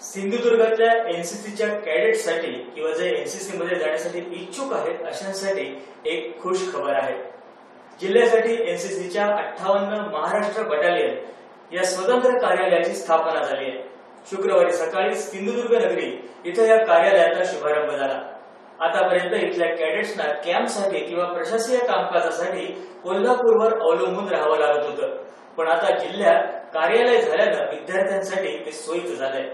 सिंधुदुर्गातल्या एनसीसीच्या कॅडेटसाठी किंवा जे एनसीसी मध्ये जाण्यासाठी इच्छुक आहेत अशांसाठी एक खुश खबर आहे. जिल्ह्यासाठी एनसीसीच्या अठ्ठावन्न महाराष्ट्र बटालियन या स्वतंत्र कार्यालयाची स्थापना झाली आहे. शुक्रवारी सकाळी सिंधुदुर्ग नगरी इथं या कार्यालयाचा शुभारंभ झाला. आतापर्यंत इथल्या कॅडेट्सना कॅम्पसाठी किंवा प्रशासकीय कामकाजासाठी कोल्हापूरवर अवलंबून राहावं लागत होतं. पण आता जिल्ह्यात कार्यालय झाल्यानं विद्यार्थ्यांसाठी ते सोयीचं झालंय.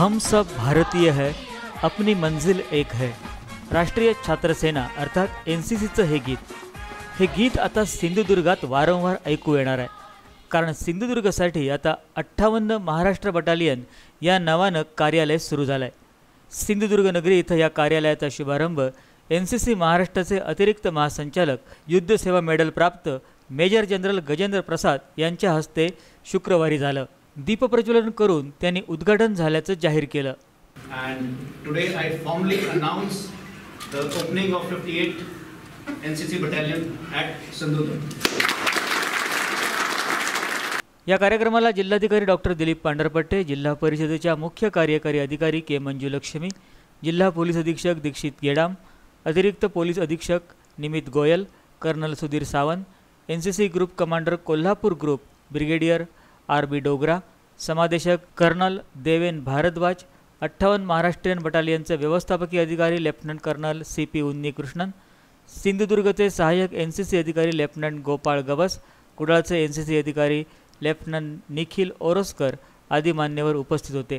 हम सब भारतीय है अपनी मंजिल एक है। राष्ट्रीय छात्र सेना अर्थात एन सी सीचं हे गीत। हे गीत आता सिंधुदुर्गात वारंवार ऐकू येणार आहे. कारण सिंधुदुर्गसाठी आता अठ्ठावन्न महाराष्ट्र बटालियन या नावानं कार्यालय सुरू झालं आहे सिंधुदुर्ग नगरी इथं या कार्यालयाचा शुभारंभ एन सी सी महाराष्ट्राचे अतिरिक्त महासंचालक युद्धसेवा मेडल प्राप्त मेजर जनरल गजेंद्र प्रसाद यांच्या हस्ते शुक्रवारी झालं. दीपप्रज्वलन करून त्यांनी उद्घाटन झाल्याचं जाहीर केलं And today I formally announce the opening of 58 NCC battalion at Sindhudurg. या कार्यक्रमाला जिल्हाधिकारी डॉक्टर दिलीप पांढरपट्टे जिल्हा परिषदेच्या मुख्य कार्यकारी अधिकारी के मंजुलक्ष्मी जिल्हा पोलीस अधीक्षक दीक्षित गेडाम अतिरिक्त पोलीस अधीक्षक Nimit Goyal colonel Sudhir Sawant N C C group commander Kolhapur group brigadier R B Dogra समादेशक colonel Deven Bharadwaj अठ्ठावन्न महाराष्ट्रीयन बटालियनचे व्यवस्थापकीय अधिकारी lieutenant colonel C P Unnikrishnan सिंधुदुर्गचे सहाय्यक एन सी सी अधिकारी लेफ्टनंट गोपाळ गवस कुडाळचे एन सी सी अधिकारी लेफ्टनंट निखिल ओरोस्कर आदी मान्यवर उपस्थित होते.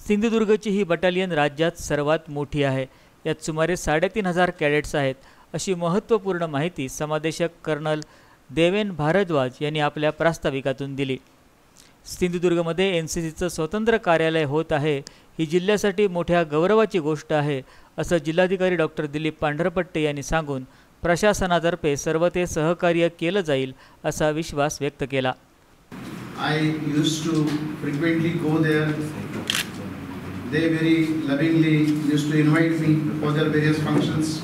सिंधुदुर्गची ही बटालियन राज्यात सर्वात मोठी आहे. यात सुमारे साडेतीन हजार कॅडेट्स आहेत. अशी महत्त्वपूर्ण माहिती समादेशक कर्नल देवेन भारद्वाज यांनी आपल्या प्रास्ताविकातून दिली. सिंधुदुर्गमध्ये एन सी सीचं स्वतंत्र कार्यालय होत आहे. ही जिल्ह्यासाठी मोठ्या गौरवाची गोष्ट आहे असं जिल्हाधिकारी डॉक्टर दिलीप पांढरपट्टे यांनी सांगून प्रशासनातर्फे सर्व ते सहकार्य केलं जाईल असा विश्वास व्यक्त केला. I used to frequently go there they very lovingly used to invite me for their various functions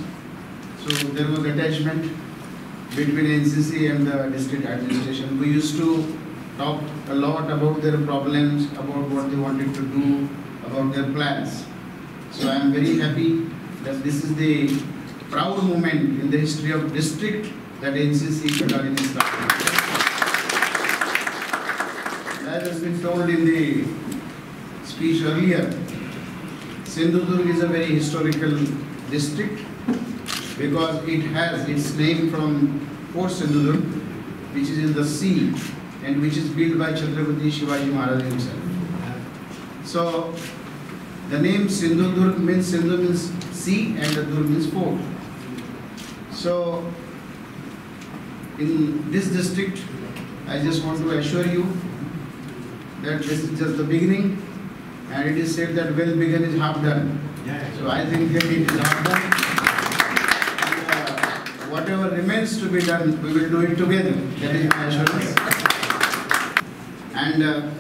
so there was attachment between N C C and the district administration we used to talk a lot about their problems, about what they wanted to do, about their plans. So I am very happy that this is the proud moment in the history of district that NCC battalion is. As has been told in the speech earlier, Sindhudurg is a very historical district because it has its name from Fort Sindhudurg, which is in the sea and which is built by Chhatrapati Shivaji Maharaj himself. So, the name Sindhudurg means Sindhu means sea and Durg means fort. So, in this district, I just want to assure you that this is just the beginning and it is said that well begun is half done. So I think that it is half done. Uh, whatever remains to be done, we will do it together. That is my assurance. And uh,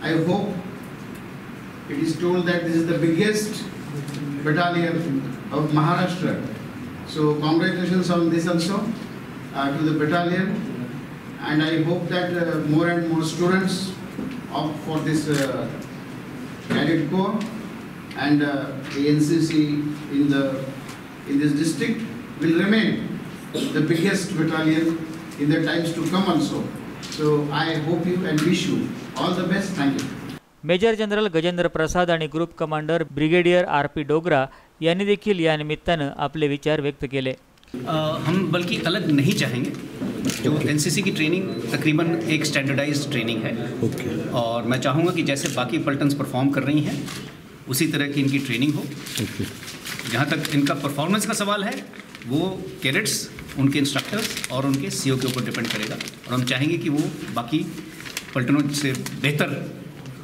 I hope it is told that this is the biggest battalion of Maharashtra. So congratulations on this also uh, to the battalion. And I hope that uh, more and more students opt for this uh, cadet corps and uh, the NCC in the in this district will remain the biggest battalion in the times to come also. So I hope you and wish you all the best. Thank you. Major general Gajendra Prasad आणि group commander brigadier R P Dogra यांनी देखील या निमित्तानं आपले विचार व्यक्त केले अ, हम बल्कि अलग नहीं चाहेंगे जो एनसीसी की ट्रेनिंग तकरीबन एक स्टैंडर्डाइज्ड ट्रेनिंग है okay. और मैं चाहूँगा कि जैसे बाकी पल्टन्स परफॉर्म कर रही हैं उसी तरह की इनकी ट्रेनिंग हो okay. जहाँ तक इनका परफॉर्मेंस का सवाल है वो कैडेट्स उनके इंस्ट्रक्टर्स और उनके सीओ के ऊपर डिपेंड करेगा। और हम चाहेंगे कि वो बाकी पलटनों से बेहतर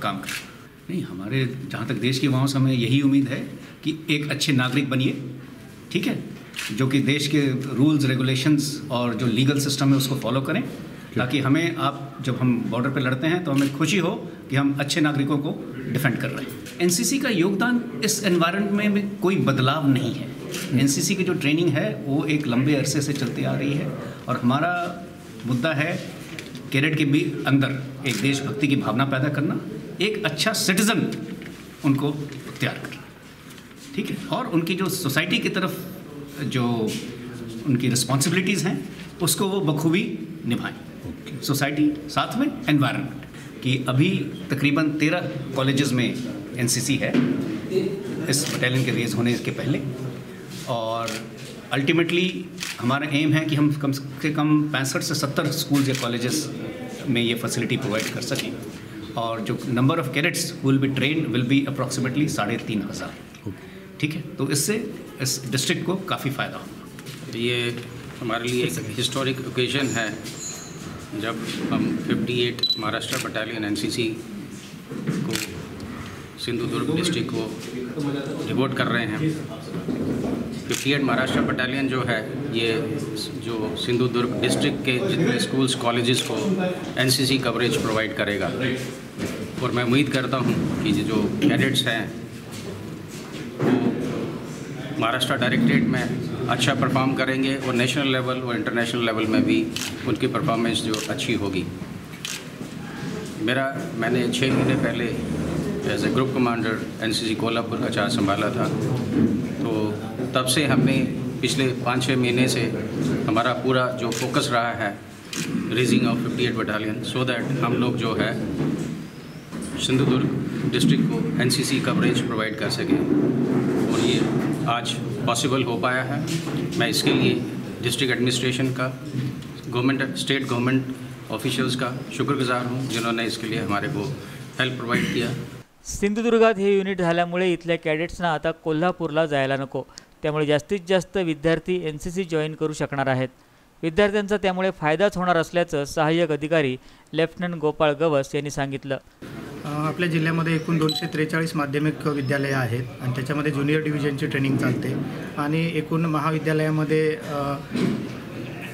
काम करें। नहीं हमारे जहाँ तक देश की वहाँ से हमें यही उम्मीद है कि एक अच्छे नागरिक बनिए ठीक है? जो कि देश के रूल्स रेगुलेशंस और जो लीगल सिस्टम है उसको फॉलो करें। ताकि हमें आप जब हम बॉर्डर पे लड़ते हैं तो हमें खुशी हो कि हम अच्छे नागरिकों को डिफेंड कर रहे हैं। एनसीसी का योगदान इस एनवायरनमेंट में कोई बदलाव नहीं है। एनसीसी की जो ट्रेनिंग है वो एक लंबे अरसे से चलती आ रही है। और हमारा मुद्दा है कैडेट के भी अंदर एक देशभक्ति की भावना पैदा करना एक अच्छा सिटीज़न उनको तैयार करना। ठीक है? और उनकी जो सोसाइटी की तरफ़ जो उनकी रिस्पॉन्सिबिलिटीज़ हैं उसको वो बखूबी निभाएँ। सोसाइटी साथ में एनवायरनमेंट कि अभी तकरीबन तेरह कॉलेजेस में एनसीसी है इस बटालियन के रेज होने के पहले। और अल्टीमेटली हमारा एम है कि हम कम से कम पैंसठ से सत्तर स्कूल्स या कॉलेजेस में ये फैसिलिटी प्रोवाइड कर सकें। और जो number of cadets will be train will be approximately साढ़े तीन हज़ार। ठीक है? तो इससे इस डिस्ट्रिक्ट को काफ़ी फ़ायदा होगा। ये हमारे लिए एक हिस्टोरिक ओकेजन है। जब हम 58 महाराष्ट्र बटालियन एनसीसी को सिंधुदुर्ग डिस्ट्रिक्ट को डिवोट कर रहे हैं। 58 महाराष्ट्र बटालियन जो है, ये जो सिंधुदुर्ग डिस्ट्रिक्ट के जितने स्कूल्स कॉलेजेस को एनसीसी कवरेज प्रोवाइड करेगा। और मैं उम्मीद करता हूँ कि जो कैडेट्स हैं, वो महाराष्ट्र डायरेक्टरेट में अच्छा परफॉर्म करेंगे और नेशनल लेवल और इंटरनेशनल लेवल में भी उनकी परफॉर्मेंस जो अच्छी होगी। मेरा, मैंने छः महीने पहले as a group commander NCC Kolhapur का चार्ज संभाला था। तो तब से हमने पिछले पाँच छः महीने से हमारा पूरा जो फोकस रहा है raising of 58 battalion so that हम लोग जो है, सिंधुदुर्ग डिस्ट्रिक्ट को एनसीसी कवरेज प्रोवाइड कर सकें। और ये आज पॉसिबल हो पाया है। मैं इसके लिए डिस्ट्रिक्ट एडमिनिस्ट्रेशन का गवर्नमेंट स्टेट गवर्नमेंट ऑफिशियल्स का शुक्रगुजार हूँ, जिन्होंने इसके लिए हमारे को हेल्प प्रोवाइड किया। सिंधुदुर्गात हे युनिट झाल्यामुळे इथल्या कॅडेट्सना आता कोल्हापूरला जायला नको. त्यामुळे जास्तीत जास्त विद्यार्थी एन सी सी जॉईन करू शकणार आहेत. विद्यार्थ्यांचा त्यामुळे फायदाच होणार असल्याचं सहाय्यक अधिकारी लेफ्टनंट गोपाळ गवस यांनी सांगितलं. आपल्या जिल्ह्यामध्ये एकूण दोनशे त्रेचाळीस माध्यमिक विद्यालयं आहेत आणि त्याच्यामध्ये ज्युनियर डिव्हिजनची ट्रेनिंग चालते. आणि एकूण महाविद्यालयामध्ये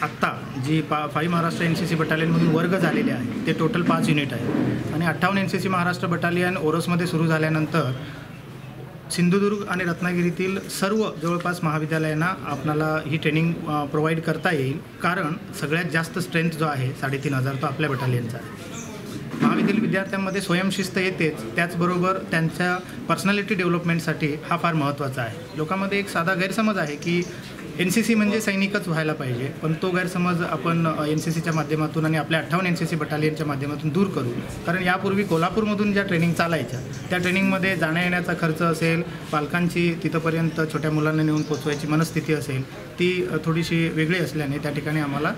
आत्ता जी पा five Maharashtra N C C बटालियनमधून वर्ग झालेले आहेत ते टोटल पाच युनिट आहे आणि अठ्ठावन्न N C C Maharashtra battalion ओरसमध्ये सुरू झाल्यानंतर सिंधुदुर्ग आणि रत्नागिरीतील सर्व जवळपास महाविद्यालयांना आपणाला ही ट्रेनिंग प्रोव्हाइड करता येईल. कारण सगळ्यात जास्त स्ट्रेंथ जो आहे साडेतीन हजार तो आपल्या बटालियनचा आहे. महाविद्यालय विद्यार्थ्यांमध्ये स्वयंशिस्त येतेच त्याचबरोबर त्यांच्या पर्सनॅलिटी डेव्हलपमेंटसाठी हा फार महत्त्वाचा आहे. लोकांमध्ये एक साधा गैरसमज आहे की एन सी सी म्हणजे सैनिकच व्हायला पाहिजे. पण तो गैरसमज आपण एन सी सीच्या माध्यमातून आणि आपल्या अठ्ठावन्न एन सी सी बटालियनच्या माध्यमातून दूर करू. कारण यापूर्वी कोल्हापूरमधून ज्या ट्रेनिंग चालायच्या त्या ट्रेनिंगमध्ये जाण्या येण्याचा खर्च असेल पालकांची तिथंपर्यंत छोट्या मुलांना नेऊन पोचवायची मनस्थिती असेल ती थोडीशी वेगळी असल्याने त्या ठिकाणी आम्हाला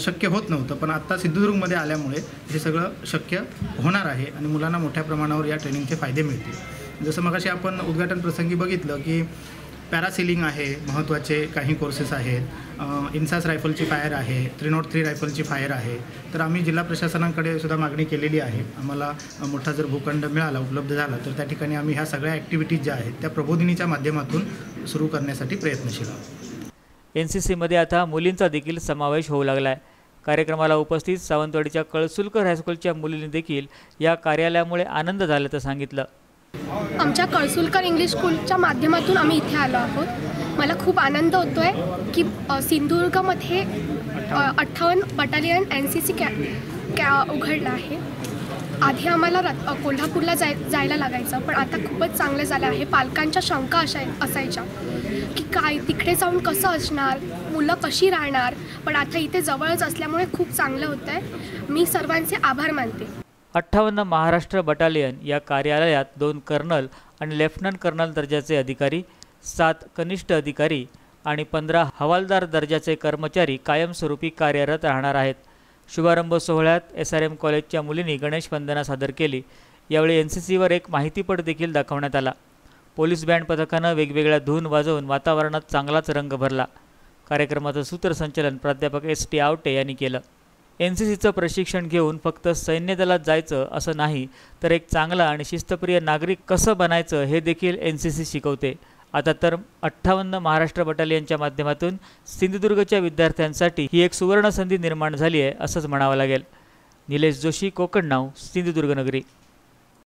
शक्य होत नव्हतं. पण आत्ता सिंधुदुर्गमध्ये आल्यामुळे हे सगळं शक्य होणार आहे आणि मुलांना मोठ्या प्रमाणावर या ट्रेनिंगचे फायदे मिळतील. जसं मगाशी आपण उद्घाटन प्रसंगी बघितलं की पॅरासिलिंग आहे महत्त्वाचे काही कोर्सेस आहेत. इन्सास रायफलची फायर आहे थ्री नॉट थ्री रायफलची फायर आहे. तर आम्ही जिल्हा प्रशासनाकडे सुद्धा मागणी केलेली आहे. आम्हाला मोठा जर भूखंड मिळाला उपलब्ध झाला तर त्या ठिकाणी आम्ही ह्या सगळ्या ॲक्टिव्हिटीज ज्या आहेत त्या प्रबोधिनीच्या माध्यमातून सुरू करण्यासाठी प्रयत्नशील आहोत. एन सी सीमध्ये आता मुलींचा देखील समावेश होऊ लागला आहे कार्यक्रमाला उपस्थित सावंतवाडीच्या कळसुलकर हायस्कूलच्या मुलींनी देखील या कार्यालयामुळे आनंद झाल्याचं सांगितलं. आमच्या कळसुलकर इंग्लिश स्कूलच्या माध्यमातून आम्ही इथे आलो आहोत. मला खूप आनंद होतो आहे की सिंधुदुर्गमध्ये अठ्ठावन्न बटालियन एन सी सी कॅ कॅ उघडला आहे. आधी आम्हाला रत कोल्हापूरला जाय जायला लागायचं पण आता खूपच चांगलं झालं आहे. पालकांच्या शंका असाय असायच्या की काय तिकडे जाऊन कसं असणार? मुलं कशी राहणार? पण आता इथे जवळच असल्यामुळे खूप चांगलं होतं आहे मी सर्वांचे आभार मानते. अठ्ठावन्न महाराष्ट्र बटालियन या कार्यालयात दोन कर्नल आणि लेफ्टनंट कर्नल दर्जाचे अधिकारी सात कनिष्ठ अधिकारी आणि पंधरा हवालदार दर्जाचे कर्मचारी कायमस्वरूपी कार्यरत राहणार आहेत. शुभारंभ सोहळ्यात एस आर एम कॉलेजच्या मुलींनी गणेश वंदना सादर केली. यावेळी एन सी सीवर एक माहितीपट देखील दाखवण्यात आला. पोलीस बँड पथकानं वेगवेगळ्या धून वाजवून वातावरणात चांगलाच रंग भरला. कार्यक्रमाचं सूत्रसंचलन प्राध्यापक एस टी आवटे यांनी केलं. एन सी सीचं प्रशिक्षण घेऊन फक्त सैन्य दलात जायचं असं नाही तर एक चांगला आणि शिस्तप्रिय नागरिक कसं बनायचं हे देखील एन सी सी शिकवते. आता तर अठ्ठावन्न महाराष्ट्र बटालियनच्या माध्यमातून सिंधुदुर्गच्या विद्यार्थ्यांसाठी ही एक सुवर्णसंधी निर्माण झाली आहे असंच म्हणावं लागेल. निलेश जोशी कोकण नाव सिंधुदुर्ग नगरी.